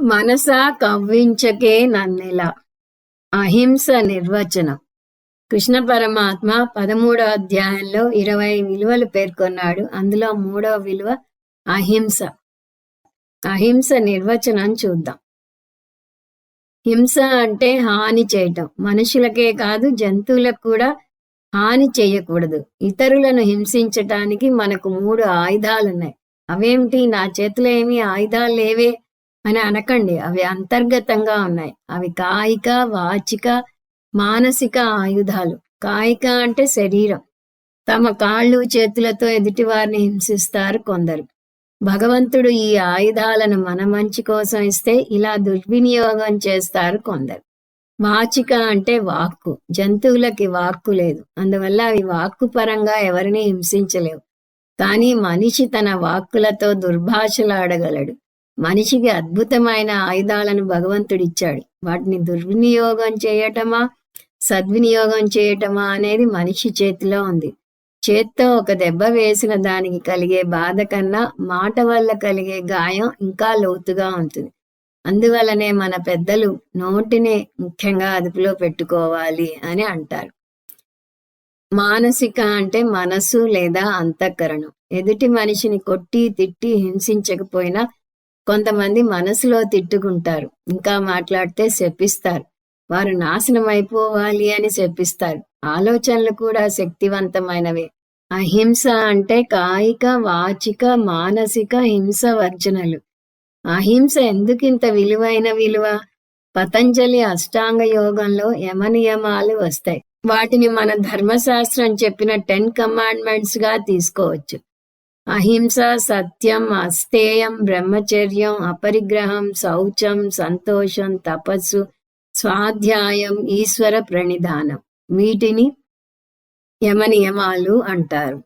మనస కవ్వించకే నన్నెల. అహింస నిర్వచనం. కృష్ణ పరమాత్మ పదమూడో అధ్యాయంలో ఇరవై విలువలు పేర్కొన్నాడు. అందులో మూడో విలువ అహింస. అహింస నిర్వచనం చూద్దాం. హింస అంటే హాని చేయటం. మనుషులకే కాదు జంతువులకు కూడా హాని చేయకూడదు. ఇతరులను హింసించటానికి మనకు మూడు ఆయుధాలున్నాయి. అవేమిటి? నా చేతిలో ఏమి ఆయుధాలు లేవే? అని అనకండి. అవి అంతర్గతంగా ఉన్నాయి. అవి కాయిక వాచిక మానసిక ఆయుధాలు. కాయిక అంటే శరీరం. తమ కాళ్ళు చేతులతో ఎదుటి వారిని హింసిస్తారు కొందరు. భగవంతుడు ఈ ఆయుధాలను మన మంచి కోసం ఇస్తే ఇలా దుర్వినియోగం చేస్తారు కొందరు. వాచిక అంటే వాక్కు. జంతువులకి వాక్కు లేదు. అందువల్ల అవి వాక్కు పరంగా ఎవరిని హింసించలేవు. కానీ మనిషి తన వాక్కులతో దుర్భాషలాడగలడు. మనిషికి అద్భుతమైన ఆయుధాలను భగవంతుడిచ్చాడు. వాటిని దుర్వినియోగం చేయటమా సద్వినియోగం చేయటమా అనేది మనిషి చేతిలో ఉంది. చేత్తో ఒక దెబ్బ వేసిన దానికి కలిగే బాధ కన్నా మాట వల్ల కలిగే గాయం ఇంకా లోతుగా ఉంటుంది. అందువలనే మన పెద్దలు నోటిని ముఖ్యంగా అదుపులో పెట్టుకోవాలి అని అంటారు. మానసిక అంటే మనసు లేదా అంతఃకరణం. ఎదుటి మనిషిని కొట్టి తిట్టి హింసించకపోయినా కొంతమంది మనసులో తిట్టుకుంటారు. ఇంకా మాట్లాడితే శపిస్తారు. వారు నాశనం అయిపోవాలి అని శపిస్తారు. ఆలోచనలు కూడా శక్తివంతమైనవే. అహింస అంటే కాయిక వాచిక మానసిక హింస వర్జనలు. అహింస ఎందుకింత విలువైన విలువ? పతంజలి అష్టాంగ యోగంలో యమనియమాలు వస్తాయి. వాటిని మన ధర్మశాస్త్రం చెప్పిన టెన్ కమాండ్మెంట్స్గా తీసుకోవచ్చు. అహింస సత్యం అస్తేయం బ్రహ్మచర్యం అపరిగ్రహం శౌచం సంతోషం తపస్సు స్వాధ్యాయం ఈశ్వర ప్రణిధానం వీటిని యమనియమాలు అంటారు.